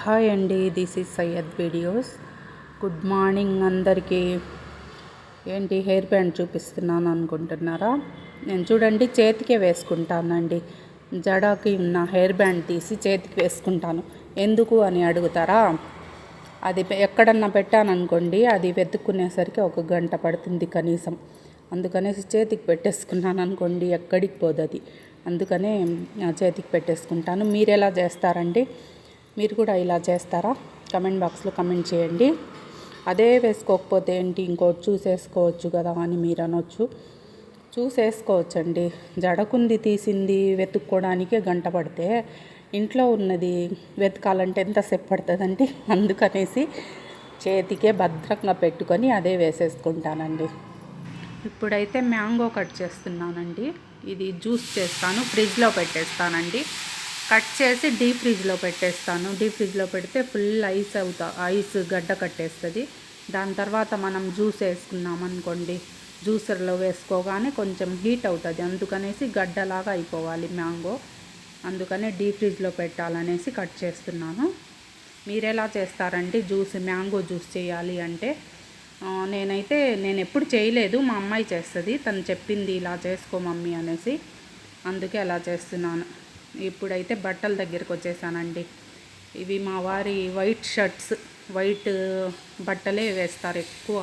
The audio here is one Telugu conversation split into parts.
హాయ్ అండి this is Syed videos good morning అందరికీ. ఏంటి హెయిర్ బ్యాండ్ చూపిస్తున్నాను అనుకుంటున్నారా? నేను చూడండి చేతికే వేసుకుంటానండి. జడకి ఉన్న హెయిర్ బ్యాండ్ తీసి చేతికి వేసుకుంటాను. ఎందుకు అని అడుగుతారా? అది ఎక్కడన్నా పెట్టాననుకోండి అది వెతుక్కునేసరికి ఒక గంట పడుతుంది కనీసం. అందుకనేసి చేతికి పెట్టేసుకున్నాను అనుకోండి ఎక్కడికి పోదు అది అందుకనే చేతికి పెట్టేసుకుంటాను. మీరు ఎలా చేస్తారండి? మీరు కూడా ఇలా చేస్తారా? కమెంట్ బాక్స్లో కమెంట్ చేయండి. అదే వేసుకోకపోతే ఏంటి? ఇంకోటి చూసేసుకోవచ్చు కదా అని మీరు అనొచ్చు. చూసేసుకోవచ్చండి. జడకుంది తీసింది వెతుక్కోవడానికే గంట పడితే ఇంట్లో ఉన్నది వెతకాలంటే ఎంతసేపు పడుతుందండి? అందుకనేసి చేతికే భద్రంగా పెట్టుకొని అదే వేసేసుకుంటానండి. ఇప్పుడైతే మ్యాంగో కట్ చేస్తున్నానండి. ఇది జ్యూస్ చేస్తాను ఫ్రిడ్జ్లో పెట్టేస్తానండి. కట్ చేసి డీప్ ఫ్రిడ్జ్లో పెట్టేస్తాను. డీప్ ఫ్రిడ్జ్లో పెడితే ఫుల్ ఐస్ అవుతా ఐస్ గడ్డ కట్టేస్తుంది. దాని తర్వాత మనం జ్యూస్ వేసుకున్నాం అనుకోండి. జ్యూసర్లో వేసుకోగానే కొంచెం హీట్ అవుతుంది. అందుకనేసి గడ్డలాగా అయిపోవాలి మ్యాంగో. అందుకనే డీప్ ఫ్రిడ్జ్లో పెట్టాలనేసి కట్ చేస్తున్నాను. మీరు ఎలా చేస్తారంటే జ్యూస్ మ్యాంగో జ్యూస్ చేయాలి అంటే నేనైతే నేను ఎప్పుడు చేయలేదు. మా అమ్మాయి చేస్తుంది. తను చెప్పింది ఇలా చేసుకో మమ్మీ అనేసి. అందుకే అలా చేస్తున్నాను. ఇప్పుడైతే బట్టల దగ్గరికి వచ్చేసానండి. ఇవి మా వారి వైట్ షర్ట్స్ వైట్ బట్టలే వేస్తారు ఎక్కువ.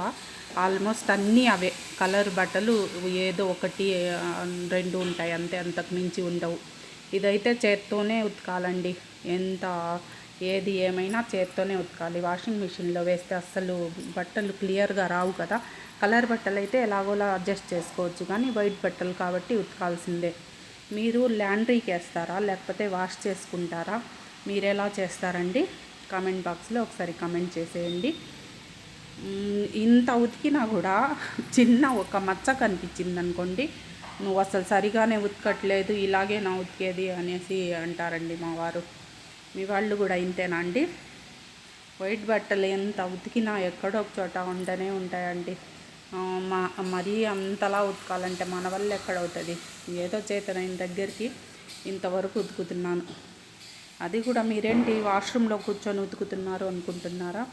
ఆల్మోస్ట్ అన్నీ అవే. కలర్ బట్టలు ఏదో ఒకటి రెండు ఉంటాయి అంతే అంతకు మించి ఉండవు. ఇదైతే చేత్తోనే ఉతకాలండి. ఎంత ఏది ఏమైనా చేత్తోనే ఉతకాలి. వాషింగ్ మిషన్లో వేస్తే అస్సలు బట్టలు క్లియర్గా రావు కదా. కలర్ బట్టలు అయితే ఎలాగోలా అడ్జస్ట్ చేసుకోవచ్చు. కానీ వైట్ బట్టలు కాబట్టి ఉతకాల్సిందే. మీరు ల్యాండ్రీకి వేస్తారా లేకపోతే వాష్ చేసుకుంటారా? మీరు ఎలా చేస్తారండి? కామెంట్ బాక్స్లో ఒకసారి కమెంట్ చేసేయండి. ఇంత ఉతికినా కూడా చిన్న ఒక మచ్చ కనిపించింది అనుకోండి నువ్వు అసలు సరిగానే ఉతకట్లేదు ఇలాగే నా ఉతికేది అనేసి అంటారండి మా వారు. మీ వాళ్ళు కూడా ఇంతేనా అండి? వైట్ బట్టలు ఎంత ఉతికినా ఎక్కడో ఒక చోట ఉండనే ఉంటాయండి. మరీ అంతలా ఉతకాలంటే మన వల్ల ఎక్కడవుతుంది? ఏదో చేతనైన దగ్గరికి ఇంతవరకు ఉతుకుతున్నాను. అది కూడా మీరేంటి వాష్రూమ్లో కూర్చొని ఉతుకుతున్నారు అనుకుంటున్నారా?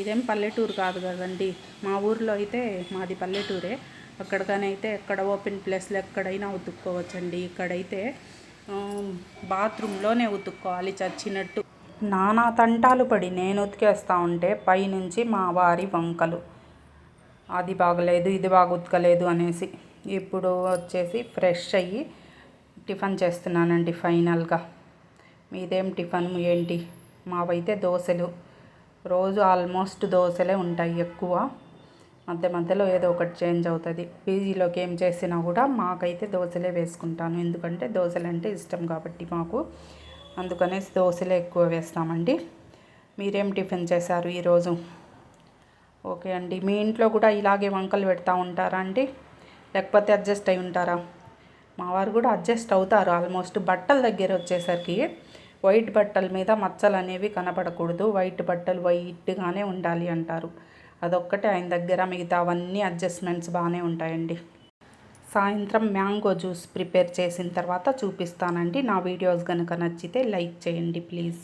ఇదేం పల్లెటూరు కాదు కదండి. మా ఊర్లో అయితే మాది పల్లెటూరే. అక్కడికనైతే ఎక్కడ ఓపెన్ ప్లేస్లో ఎక్కడైనా ఉతుక్కోవచ్చండి. ఇక్కడైతే బాత్రూంలోనే ఉతుక్కోవాలి చచ్చినట్టు. నానా తంటాలు పడి నేను ఉతికేస్తూ ఉంటే పైనుంచి మా వారి వంకలు. అది బాగలేదు ఇది బాగా ఉతకలేదు అనేసి ఇప్పుడు వచ్చేసి ఫ్రెష్ అయ్యి టిఫిన్ చేస్తున్నానండి ఫైనల్గా. మీదేం టిఫిన్ ఏంటి? మావైతే దోశలు. రోజు ఆల్మోస్ట్ దోశలే ఉంటాయి ఎక్కువ. మధ్య మధ్యలో ఏదో ఒకటి చేంజ్ అవుతుంది. పీజీలోకి ఏం చేసినా కూడా మాకైతే దోశలే వేసుకుంటాను. ఎందుకంటే దోశలు అంటే ఇష్టం కాబట్టి మాకు. అందుకనేసి దోశలే ఎక్కువ వేస్తామండి. మీరేం టిఫిన్ చేశారు ఈరోజు? ఓకే అండి. మీ ఇంట్లో కూడా ఇలాగే వంకలు పెడతా ఉంటారా అండి? లేకపోతే అడ్జస్ట్ అయి ఉంటారా? మా వారు కూడా అడ్జస్ట్ అవుతారు ఆల్మోస్ట్. బట్టల దగ్గర వచ్చేసరికి వైట్ బట్టల మీద మచ్చలు అనేవి కనపడకూడదు. వైట్ బట్టలు వైట్గానే ఉండాలి అంటారు. అదొక్కటే ఆయన దగ్గర మిగతా అవన్నీ అడ్జస్ట్మెంట్స్ బాగానే ఉంటాయండి. సాయంత్రం మ్యాంగో జ్యూస్ ప్రిపేర్ చేసిన తర్వాత చూపిస్తానండి. నా వీడియోస్ కనుక నచ్చితే లైక్ చేయండి ప్లీజ్.